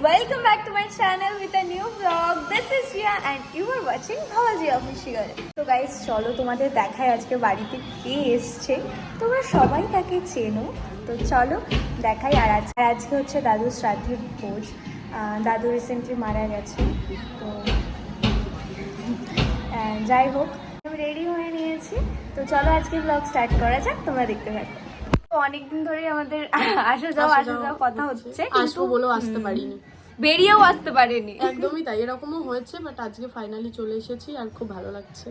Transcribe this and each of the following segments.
welcome back to my channel with a new vlog. This is Ria and you are watching Bhawaji Official. তো guys চলো তোমাদের দেখায় আজকে বাড়িতে কে এসছে। তোমরা সবাই তাকে চেনো। তো চলো দেখাই আর আজ আর আজকে হচ্ছে দাদু শ্রাদ্ধের ভোজ। দাদু রিসেন্টলি মারা গেছে। তো যাই হোক, আমি রেডি হয়ে নিয়েছি। তো চলো আজকে ব্লগ স্টার্ট করা যাক, তোমরা দেখতে থাকো। অনেকদিন ধরেই আমাদের আসা যাওয়া আসা যাওয়া কথা হচ্ছে। আসব বলেও আসতে পারিনি। বেরিয়েও আসতে পারেনি। একদমই তাই এরকমও হয়েছে বাট আজকে ফাইনালি চলে এসেছি আর খুব ভালো লাগছে।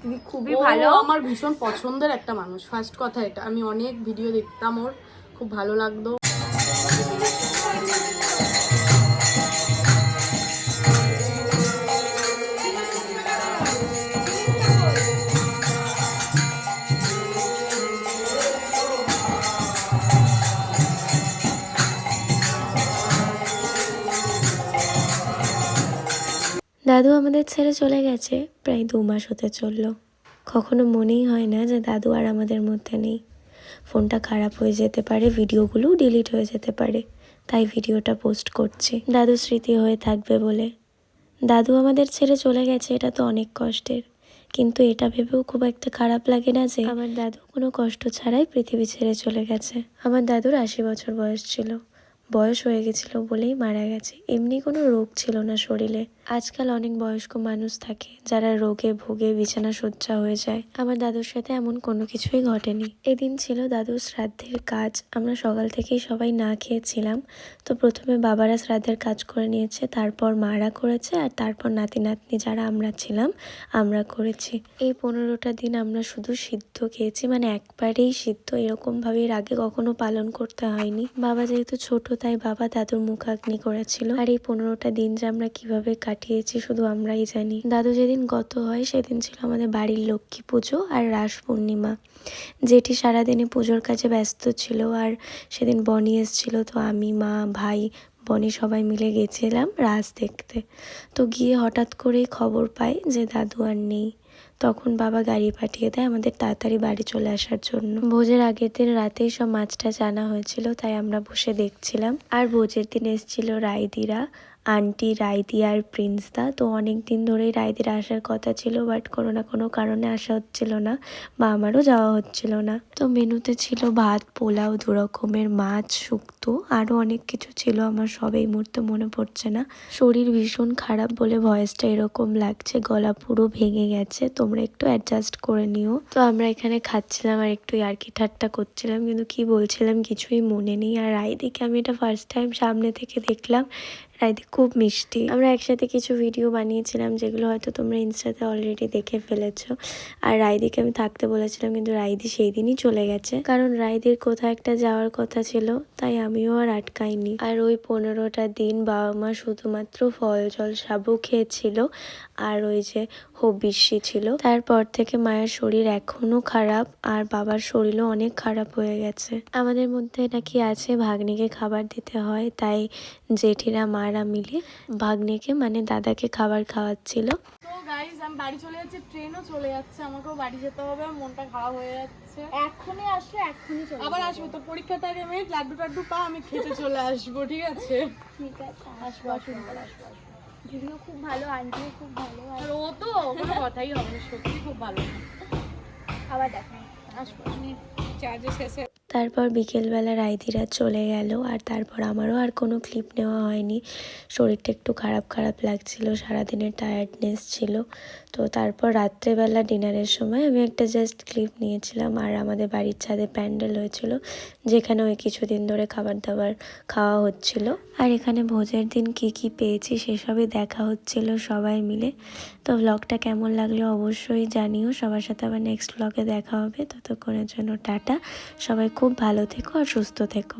তুমি খুবই ভালো। আমার ভীষণ পছন্দের একটা মানুষ ফার্স্ট কথা এটা। আমি অনেক ভিডিও দেখতাম ওর খুব ভালো লাগতো। দাদু আমাদের ছেড়ে চলে গেছে। প্রায় দু মাস হতে চলল। কখনো মনেই হয় না যে দাদু আর আমাদের মধ্যে নেই। ফোনটা খারাপ হয়ে যেতে পারে, ভিডিওগুলোও ডিলিট হয়ে যেতে পারে, তাই ভিডিওটা পোস্ট করছি। দাদু স্মৃতি হয়ে থাকবে বলে। দাদু আমাদের ছেড়ে চলে গেছে, এটা তো অনেক কষ্টের। কিন্তু এটা ভেবেও খুব একটা খারাপ লাগে না যে, আমার দাদু কোনো কষ্ট ছাড়াই পৃথিবী ছেড়ে চলে গেছে। আমার দাদুর আশি বছর বয়স ছিল। বয়স হয়ে গেছিল বলেই মারা গেছে। এমনি কোনো রোগ ছিল না শরীরে। আজকাল অনেক বয়স্ক মানুষ থাকে যারা রোগে ভোগে বিছানা সজ্জা হয়ে যায়। আমার দাদুর সাথে এমন কোনো কিছুই ঘটেনি। এদিন ছিল দাদুর শ্রাদ্ধের কাজ। আমরা সকাল থেকেই সবাই না খেয়েছিলাম। তো প্রথমে বাবারা শ্রাদ্ধের কাজ করে নিয়েছে, তারপর মারা করেছে আর তারপর নাতি নাতনি যারা আমরা ছিলাম, আমরা করেছি। এই পনেরোটা দিন আমরা শুধু সিদ্ধ খেয়েছি মানে একবারেই সিদ্ধ এরকমভাবে এর আগে কখনো পালন করতে হয়নি। বাবা যেহেতু ছোট তাই বাবা দাদুর মুখাগ্নি করেছিল। আর এই পনেরোটা দিন যে আমরা কীভাবে কাটিয়েছি শুধু আমরাই জানি। দাদু যেদিন গত হয়, সেদিন ছিল আমাদের বাড়ির লক্ষ্মী পুজো আর রাস পূর্ণিমা। জেঠি সারাদিনে পুজোর কাজে ব্যস্ত ছিল আর সেদিন বনি এসেছিল তো আমি, মা, ভাই, বনি সবাই মিলে গেছিলাম রাস দেখতে। তো গিয়ে হঠাৎ করেই খবর পাই যে দাদু আর নেই। তখন বাবা গাড়ি পাঠিয়ে দেয় আমাদের তাড়াতাড়ি বাড়ি চলে আসার জন্য। ভোজের আগের দিন রাতেই সব মাছটা জানা হয়েছিল, তাই আমরা বসে দেখছিলাম। আর ভোজের দিন এসেছিল রায়দিরা। আন্টি রায়দি আর প্রিন্সদা। তো অনেক দিন ধরেই রায়দিরা আসার কথা ছিল বাট কোনো না কোনো কারণে আসা হচ্ছিল না বা আমারও যাওয়া হচ্ছিল না। তো মেনুতে ছিল ভাত, পোলাও, দু রকমের মাছ, শুক্তো, আরও অনেক কিছু ছিল আমার সব এই মুহূর্তে মনে পড়ছে না। শরীর ভীষণ খারাপ বলে ভয়েসটা এরকম লাগছে, গলা পুরো ভেঙে গেছে। তোমরা একটু অ্যাডজাস্ট করে নিও। তো আমরা এখানে খাচ্ছিলাম আর একটু ইয়ার্কি ঠাট্টা করছিলাম, কিন্তু কি বলছিলাম কিছুই মনে নেই। আর রায়দিকে আমি এটা ফার্স্ট টাইম সামনে থেকে দেখলাম। রায়দি খুব মিষ্টি। আমরা একসাথে কিছু ভিডিও বানিয়েছিলাম যেগুলো হয়তো তোমরা ইনস্টাতে অলরেডি দেখে ফেলেছ। আর রায়দিকে আমি থাকতে বলেছিলাম, কিন্তু রায়দি সেই দিনই চলে গেছে। কারণ রায়দির কোথাও একটা যাওয়ার কথা ছিল, তাই আমিও আর আটকাইনি। আর ওই পনেরোটা দিন বাবা মা শুধুমাত্র ফল জল সাবু খেয়েছিল। আর ওই যে হবিষ্যি ছিল। তারপর থেকে মায়ের শরীর এখনও খারাপ আর বাবার শরীরও অনেক খারাপ হয়ে গেছে। আমাদের মধ্যে নাকি আছে ভাগ্নিকে খাবার দিতে হয় তাই জেঠিরা মারা মিলে ভাগ্নিকে মানে দাদাকে খাবার খাওয়াচ্ছিল। গাইজ আমি বাড়ি চলে যাচ্ছি ট্রেনও চলে যাচ্ছে আমাকেও বাড়ি যেতে হবে মনটা খারাপ হয়ে যাচ্ছে। এখনই আসলে এখনই চলে আবার আসব তো পরীক্ষার আগে আমি লাড্ডু টাড্ডু পা আমি খেতে চলে আসব ঠিক আছে? ঠিক আছে আসব আসব আসব। দিদিও খুব ভালো আন্টিও খুব ভালো। আর ও তো কোনো কথাই হবে না সত্যি খুব ভালো। আবার দেখা আসব চার্জে শেষে তারপর বিকেলবেলা রায়দিরা চলে গেল আর তারপর আমারও আর কোনো ক্লিপ নেওয়া হয়নি। শরীরটা একটু খারাপ খারাপ লাগছিল, সারাদিনের টায়ার্ডনেস ছিল। তো তারপর রাত্রেবেলা ডিনারের সময় আমি একটা জাস্ট ক্লিপ নিয়েছিলাম আর আমাদের বাড়ির ছাদে প্যান্ডেল হয়েছিল, যেখানে ওই কিছুদিন ধরে খাবার দাবার খাওয়া হচ্ছিল। আর এখানে ভোজের দিন কি কি পেয়েছি সেসবই দেখা হচ্ছিল সবাই মিলে। তো ব্লগটা কেমন লাগল অবশ্যই জানিও। সবার সাথে আবার নেক্সট ব্লগে দেখা হবে। ততক্ষণের জন্য টাটা। সবাই খুব ভালো থেকো আর সুস্থ থেকো।